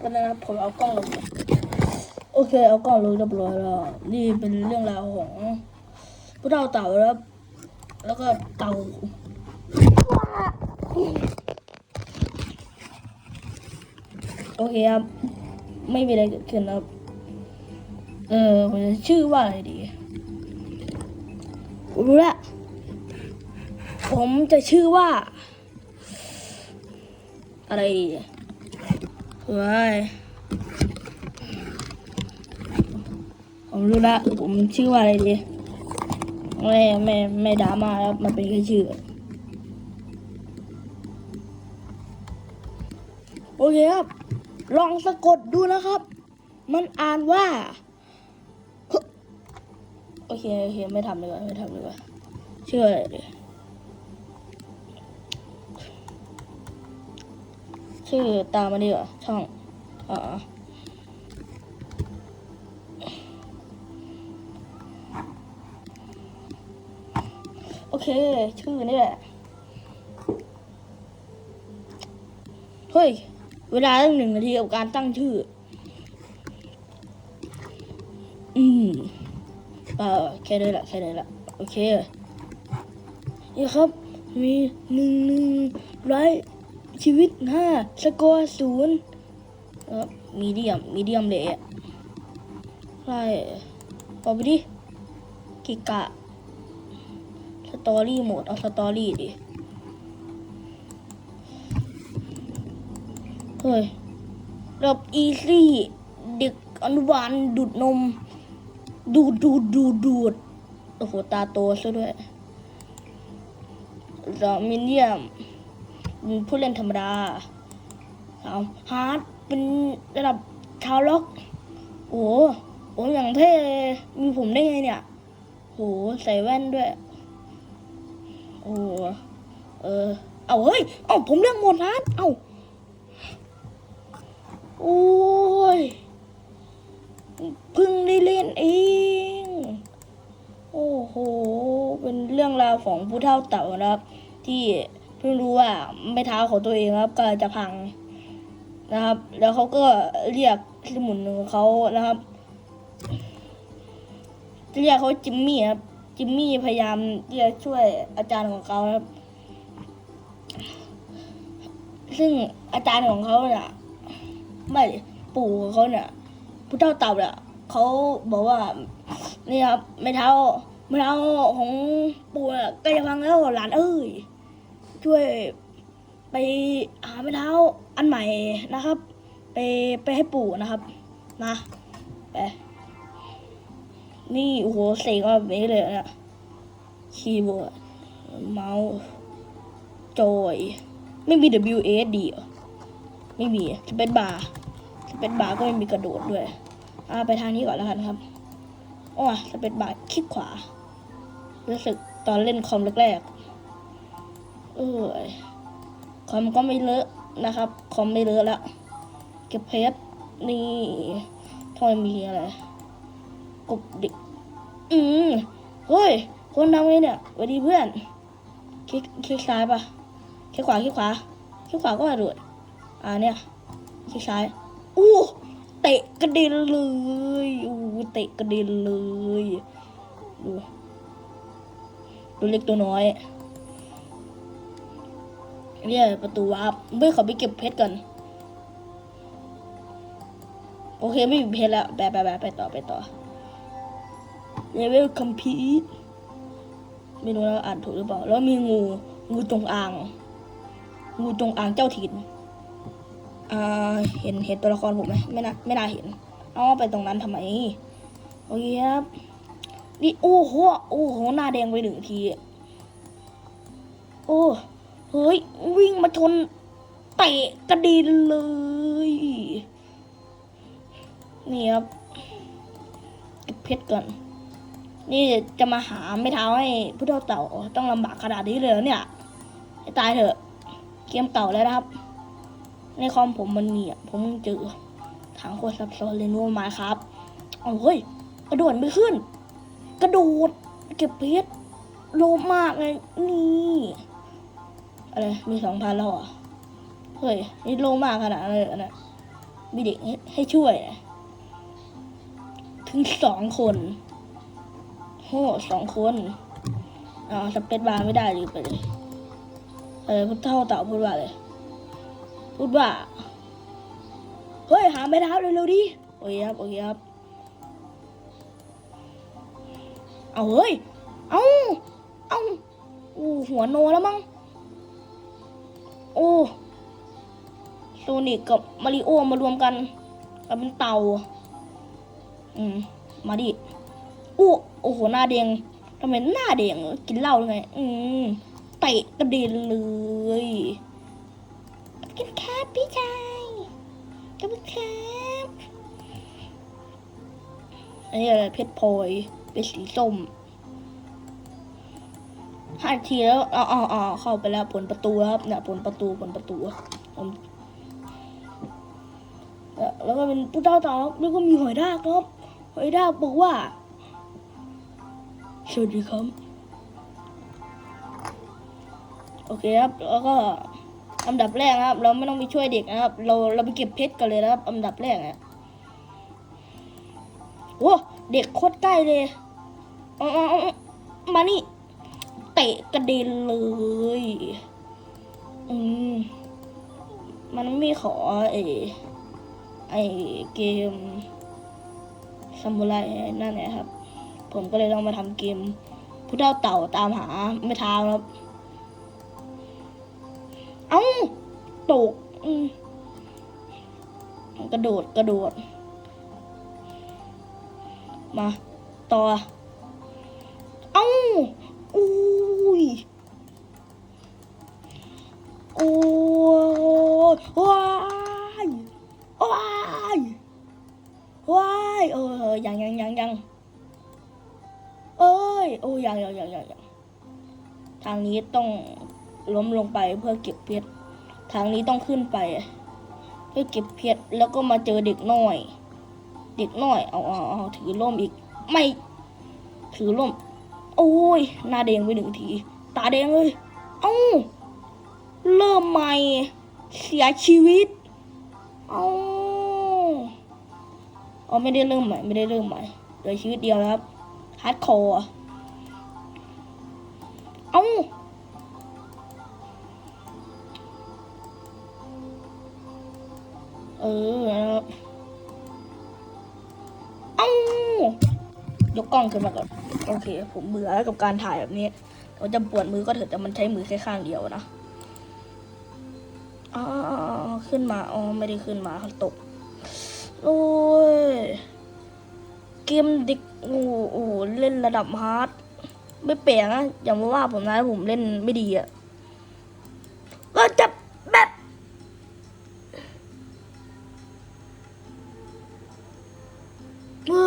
ก็นะครับผมเอากล้องลงโอเค เอากล้องลงเรียบร้อยแล้วนี่เป็นเรื่องราวของผู้เฒ่าเต่าแล้วแล้วก็เต่าโอเคครับ ไม่มีอะไรเกิดขึ้นครับ เออผมจะชื่อว่าอะไรดีผมรู้ละผมจะชื่อว่า อะไรดี เฮ้ยผมรู้ละผมชื่อว่าอะไรดีไม่ไม่ไม่ดราม่าแล้วมันเป็นแค่ชื่อ โอเคครับ ลองสะกดดูนะครับ มันอ่านว่า โอเค โอเค ไม่ทำเลยว่ะไม่ทำเลยว่ะชื่ออะไร ชื่อตามมาดีกว่าช่องออโอเค ชื่อนี่แหละ เฮ้ย เวลาตั้งหนึ่งนาทีกับการตั้งชื่อ อืมเออแค่นี้แหละแค่นี้แหละ โอเค นี่ครับ มีหนึ่งหนึ่งไร ชีวิตห้าสกอร์ศูนย์เออมีเดียมมีเดียมเลยอะไรต่ไปดิกิกะสตอรี่โหมดเอาสตอรี่ดิ เฮ้ยแบบอีซี่เด็กอนุบาลดูดนม ดูดดูดดูดดูดโอ้โห ตาโตซะด้วยสอมิเนียม ผู้เล่นธรรมดาสามฮาร์ดเป็นระดับชาวล็อก โอ้โหอ้อย่างเท่มีผมได้ไงเนี่ยโหใส่แว่นด้วย โอ้เออ เอาเฮ้ย เอาผมเลือกหมดฮาร์ดเอาโอ้ยเพิ่งได้เล่นเอง โอ้โห เป็นเรื่องราวของผู้เฒ่าเต่านะครับ ที่ เพิ่งรู้ว่าไม่เท้าของตัวเองครับก็จะพังนะครับ แล้วเขาก็เรียกสมุนของเขานะครับ เรียกเขาจิมมี่ครับจิมมี่พยายามที่จะช่วยอาจารย์ของเขาครับ ซึ่งอาจารย์ของเขาเนี่ยไม่ปู่ของเขาเนี่ยผู้เฒ่าเต่าเนี่ยเขาบอกว่า นี่ครับ ไม่เท้าไม่เท้าของปู่เกล้จะพังแล้วหลานเอ้ย ช่วยไปหาไม่เท้าอันใหม่นะครับ ไปไปให้ปู่นะครับนะไปนี่โอ้โหเสกมาแบบนี้เลยนะคีย์บอร์ดเมาส์จอย ไม่มี W A S D ไม่มีจะเป็นบาร์จะเป็นบาร์ก็ไม่มีกระโดดด้วยอ่าไปทางนี้ก่อนแล้วกันครับอ๋อจะเป็นบาร์คลิกขวารู้สึกตอนเล่นคอมแรกๆ เออคอมก็ไม่เลอะนะครับ คอมไม่เลอะแล้วเก็บเพชรนี่ทอยมีอะไรกบดิอืมเฮ้ย คนทำไงเนี่ยสวัสดีเพื่อนคลิกคลิกซ้ายปะคลิกขวาคลิกขวาคลิกขวาก็กระโดดอ่าเนี่ยคลิกซ้ายอู้เตะกระเด็นเลยอู้เตะกระเด็นเลยดูตัวเล็กตัวน้อย เนี่ยประตูวาร์ปเมื่อขาไปเก็บเพชรก่อนโอเคไม่มีเพชรแล้วไปไปไปไปต่อไปต่อเลเวลคัมพีไม่รู้เราอ่านถูกหรือเปล่า แล้วมีงูงูจงอาง งูจงอางเจ้าถิ่นอ่าเห็นเห็นตัวละครผมไหมไม่น่าไม่น่าเห็นเอาไปตรงนั้นทำไมโอเคครับนี่โอ้โหโอ้โหหน้าแดงไปหนึ่งที โอ้ เฮ้ย วิ่งมาชนเตะกระดินเลย นี่ครับเก็บเพชรก่อน นี่จะมาหาไม่เท้าให้ผู้เฒ่าเต่าต้องลำบากขนาดนี้เลยเนี่ยตายเถอะ เกมเก่าแล้วนะครับ ในคอมผมมันมีอะ ผมเจอทางโคตรซับซ้อนเลยนัวมาครับเอาเฮ้ยกระโดดไม่ขึ้น กระโดดเก็บเพชรโลภมากเลยนี่ อะไร มีสองพันแล้วเหรอะเฮ้ย นี่โลมากขนาดนั้นเลยเหรอเนะมีเด็กให้ให้ช่วยอะถึงสองคนโหสองคนอ่าสเปซบาร์ไม่ได้ลืมไปเลย เอะไรพุทธเท่าเต่าพูดว่าอะไรพูดว่า เฮ้ย หาไม่เท้เร็วๆดิโอเคครับโอเคครับ เอาเฮ้ย เอาเอาอู้หัวโนแล้วมั้ง โอ้โซนิกกับมาริโอมารวมกันกลายเป็นเต่า อืม มาดิอู้โอ้โห หน้าแดงทำไมหน้าแดงกินเหล้าไง อืมเตะกระเด็นเลยกินครับพี่ชายขอบคุณครับอันนี้อะไรเพชรพลอยเป็นสีส้ม ห้านทีแล้วอ๋ออ๋อเข้าไปแล้วผลประตูครับเนี่ยผลประตูผลประตูผมแล้วก็เป็นปูเต้าเต่าแล้วก็มีหอยทากครับหอยทากบอกว่าสวัสดีครับโอเคครับแล้วก็อันดับแรกครับ เราไม่ต้องไปช่วยเด็กนะครับ เราเราไปเก็บเพชรกันเลยนะครับ อันดับแรกนะโอ้เด็กโคตรใกล้เลยอาเอาเอาเอามานี่ ตะกระเด็นเลย อืม มันไม่ขอไอไอเกมซามูไรนั่นแหละครับ ผมก็เลยลองมาทำเกมผู้เท่าเต่าตามหาไม่เท้าครับ เอ้าตกกระโดดกระโดด มา ต่อ ยว้ายว้ายว้ายเออยังยังยังยังเอ้ยโอ้ยยังยังยังยังยังทางนี้ต้องล้มลงไปเพื่อเก็บเพชรทางนี้ต้องขึ้นไป เพื่อเก็บเพชรแล้วก็มาเจอเด็กน้อย เด็กน้อยเอาเอาเอาถือร่มอีก ไม่ถือร่ม โอ้ยหน้าแดงไปหนึ่งที ตาแดงเลย เอ้าเริ่มใหม่ เสียชีวิตเอ้าอ๋อไม่ได้เริ่มใหม่ไม่ได้เริ่มใหม่เหลือชีวิตเดียวครับฮาร์ดคอร์เอ้าเออนะครับเอ้ายกกล้องขึ้นมาก่อน โอเค ผมเบื่อแล้วกับการถ่ายแบบนี้เราจะปวดมือก็เถอะแต่มันใช้มือแค่ข้างเดียวนะ อ๋อขึ้นมาอ๋อไม่ได้ขึ้นมาตก โอ้ย เกมด็กโอ้โหเล่นระดับฮาร์ดไม่แปลกนะอย่ามาว่าผมนะผมเล่นไม่ดีอะก็จะแบบเฮ้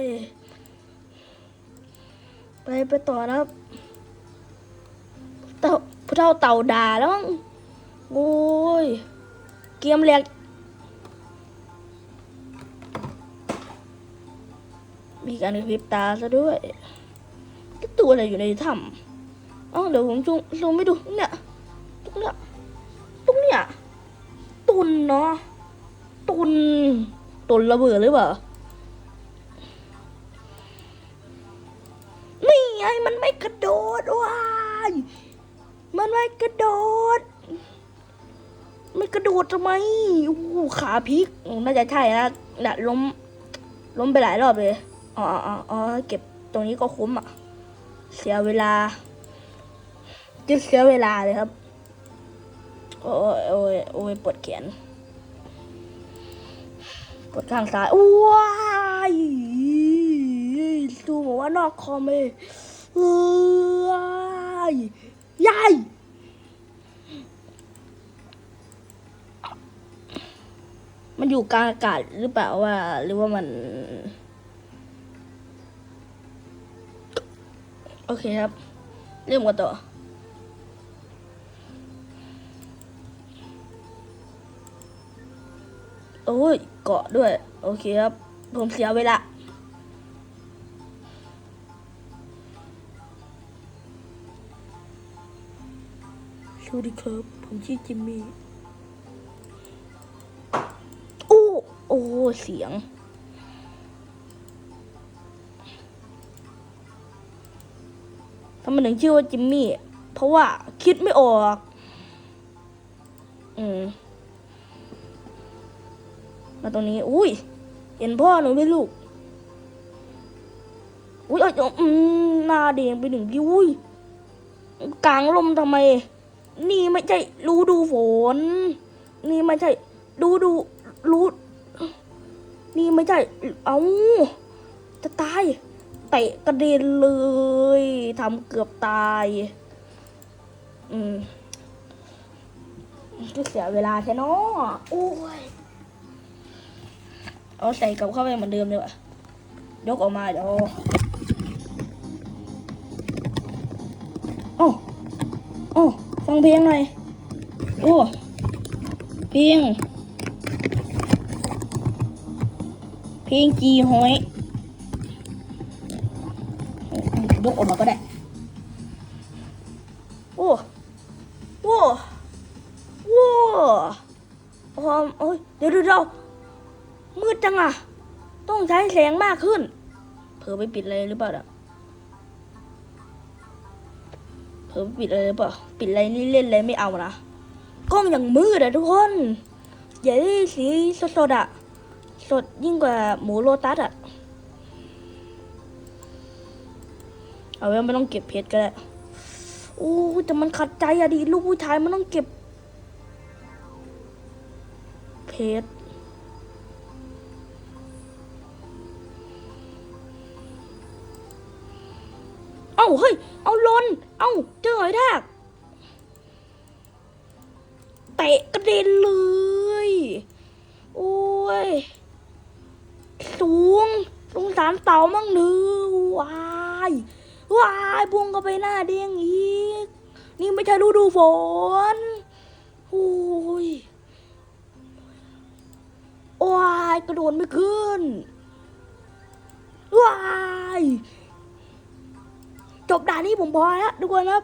ยไปไปต่อนะครับเต่าผู้เท่าเต่าด่าแล้วมั้ง โอ้ย เกมแหลกมีการกระพริบตาซะด้วยก็ตัวอะไรอยู่ในถ้ำอ๋อเดี๋ยวผมซูมซูมไม่ดูเนี่ยตรงเนี้ยตรงเนี้ยตุนเนาะตุนตุนระเบิดหรือเปล่านี่ไงมันไม่กระโดดว้ายมันไม่กระโดด ไม่กระโดดทำไมโอ้ขาพลิกน่าจะใช่นะน่ะล้ม ล้มไปหลายรอบเลย อ๋ออ๋อออเก็บตรงนี้ก็คุ้มอะ เสียเวลาจะเสียเวลาเลยครับ โอ้ยโอ้ยโอ้ยปวดแขนปวดข้างซ้าย ว้ายดูบอกว่านอกคอมเลยเอ้ยยาย มันอยู่กลางอากาศหรือเปล่าว่า หรือว่ามัน โอเคครับ เริ่มกันต่อโอ้ยเกาะด้วย โอเคครับ ผมเสียเวลาสวัสดีครับ ผมชื่อจิมมี่ เสียง ทำไมถึงชื่อว่าจิมมี่ เพราะว่าคิดไม่ออก อืม มาตรงนี้ อุ้ย เห็นพ่อหนูไหมลูก อุ้ยเอยอืมหน้าแดงไปหนึ่งที่อุ้ย กลางลมทำไม นี่ไม่ใช่รู้ดูฝน นี่ไม่ใช่ ดูดูรู้ นี่ไม่ใช่ เอาจะตาย เตะกระเด็นเลยทำเกือบตาย อืมก็เสียเวลาแค่นอโอ้ย เอาใส่กลับเข้าไปเหมือนเดิมเลยวะยกออกมาเดี๋ยวโอ้โอ้ฟังเพลงหน่อย โอ้เพลง เพลงจีหอยยกออกมาก็ได้ โอ้โว้โว้พอมโอ้ยเดี๋ยวเดี๋ยวเดี๋ยวมืดจังอะต้องใช้แสงมากขึ้น เผลอไปปิดอะไรหรือเปล่าอะเผลอไปปิดอะไรหรือเปล่า ปิดอะไรนี่เล่นอะไรไม่เอานะ กล้องอย่างมืดอะทุกคน อย่าได้สีสดๆอะ สดยิ่งกว่าหมูโลตัสอะเอาไว้ไม่ต้องเก็บเพชรก็ได้อู้แต่มันขัดใจอะดิลูกผู้ชายมันต้องเก็บเพชร ว้ายบุ้งก็ไปหน้าเด้งอีก นี่ไม่ใช่ฤดูฝนโอ้ยว้ายกระโดดไม่ขึ้นว้ายจบด่านนี้ผมพอแล้วทุกคนครับ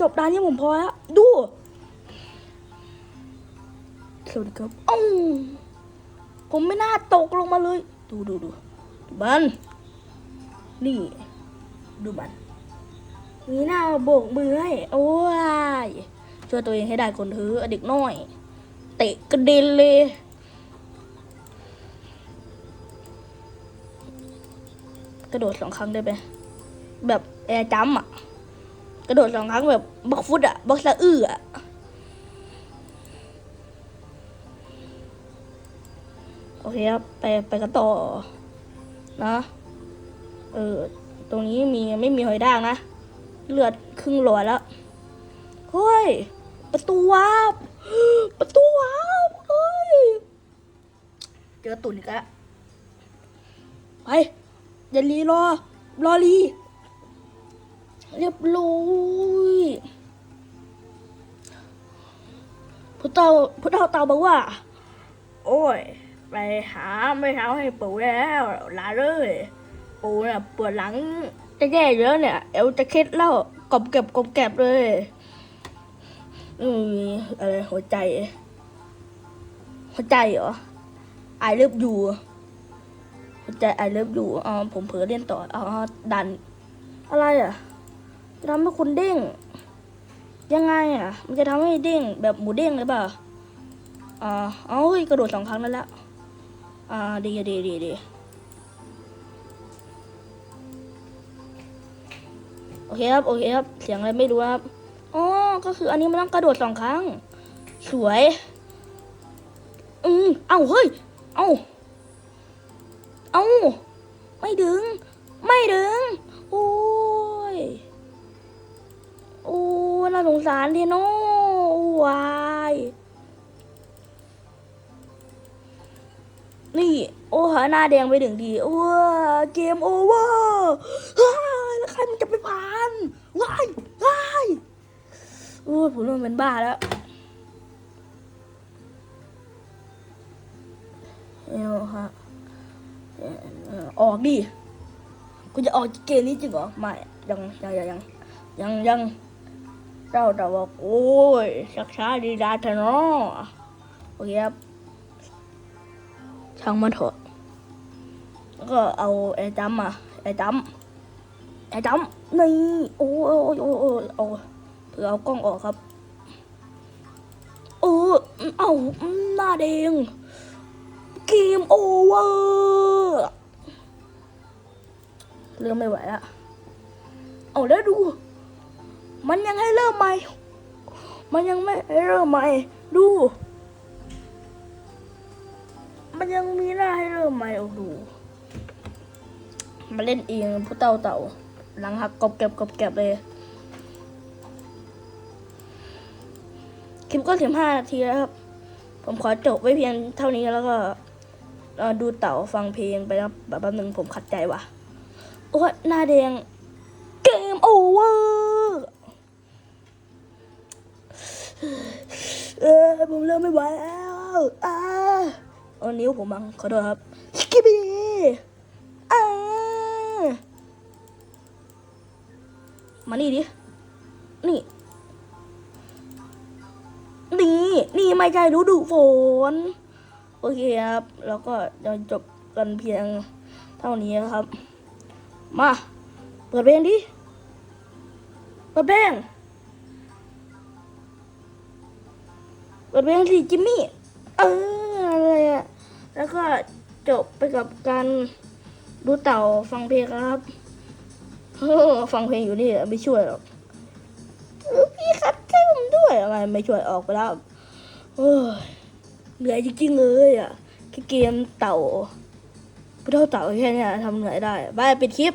จบด่านนี้ผมพอแล้วดูสวัสดีครับอ้าวผมไม่น่าตกลงมาเลย ดูดูดูดูมันนี่ ดูมันมีหน้าโบกมือให้ โอ้ย ช่วยตัวเองให้ได้คนเถอเด็กน้อย เตะกระเด็นเลยกระโดดสองครั้งได้ไหมแบบแอร์จัมป์อะ กระโดดสองครั้งแบบบักฟุตอะบักสะอื้ออะโอเคครับไปไปกันต่อนะเออ ตรงนี้มีไม่มีหอยด่างนะ เลือดครึ่งหลอดแล้ว เฮ้ย ประตูวาร์ประตูวาร์ปเฮ้ย เจอตุ่นอีกแล้วไปอย่ารีรอ รอรีเรียบร้อยพุทธเตาพุทธเตาเตาบอกว่า โอ้ย ไปหาไม่เท้าให้ปู่แล้วลาเลย ปูเนี่ยปวดหลังจะแย่เยอะเนี่ยเอวจะเคล็ดแล้วกบเก็บกบเก็บเลยอืมอะไรหัวใจ หัวใจเหรอไอเลิฟยูหัวใจไอเลิฟยูอ๋อผมเผลอเล่นต่ออ๋อดัน อะไรอะจะทำให้คุณเด้ง ยังไงอะ มันจะทำให้เด้งแบบหมูเด้งหรือเปล่าอ่าเอ้ยกระโดดสองครั้งนั่นแล้วอ่าดีดีดีดี โอเคครับ โอเคครับ เสียงอะไรไม่รู้ครับ อ๋อ ก็คืออันนี้มันต้องกระโดดสองครั้ง สวย อืมเอ้า เฮ้ย เอ้า เอ้า ไม่ดึง ไม่ดึง โอ้ย โอ้น่าสงสารทีโน่วายนี่ โอ้หน้าแดงไปถึงทีโอ้เกมโอเวอร์ ใครมันจะไปผ่านว้ายว้ายโอ้ยผมเริ่มเป็นบ้าแล้วเอาฮะอ่อออกดิกูจะออกเกมนี้จริงเหรอไม่ยังยังยังยังยังเจ้าแต่บอกโอ้ยชักช้าดีดาเถอะเนาะโอเคครับช่างมันเถอะแล้วก็เอาไอ้จำมาไอ้จำ ไอ้จำนี่โอ้ยโอ้ยโอ้ยโอ้เอาเผื่อเอากล้องออกครับเออเอาหน้าแดงเกมโอเวอร์เริ่มไม่ไหวละเอาแล้วดู มันยังให้เริ่มใหม่ มันยังไม่ให้เริ่มใหม่ ดู มันยังมีหน้าให้เริ่มใหม่โอ้โหมาเล่นเองผู้เต่าเต่า หลังหักกรบแกบกรบแกบเลยคลิปก็สิบห้านาทีแล้วครับ ผมขอจบไว้เพียงเท่านี้แล้วก็ดูเต่าฟังเพลงไปนะแบบแป๊บนึงผมขัดใจว่ะ โอ้หน้าแดง เกมโอเวอร์เออผมเริ่มไม่ไหวแล้วอ่าเอานิ้วผมบังขอโทษครับสกิบีอ่า มานี่ดิ นี่ นี่ นี่ไม่ใช่ฤดูฝน โอเคครับ แล้วก็จะจบกันเพียงเท่านี้นครับ มา เปิดเพลงดิ เปิดเพลง เปิดเพลงสิจิมมี่ เอออะไรอะแล้วก็จบไปกับการดูเต่าฟังเพลงครับ ฟังเพลงอยู่นี่ไม่ช่วยหรอกเออพี่ครับช่วยผมด้วยอะไรไม่ช่วยออกไปแล้วเหนื่อยจริงๆเลยอะแค่เกมเต่าเท่าเต่าแค่นี้ทำเหนื่อยได้บายปิดคลิป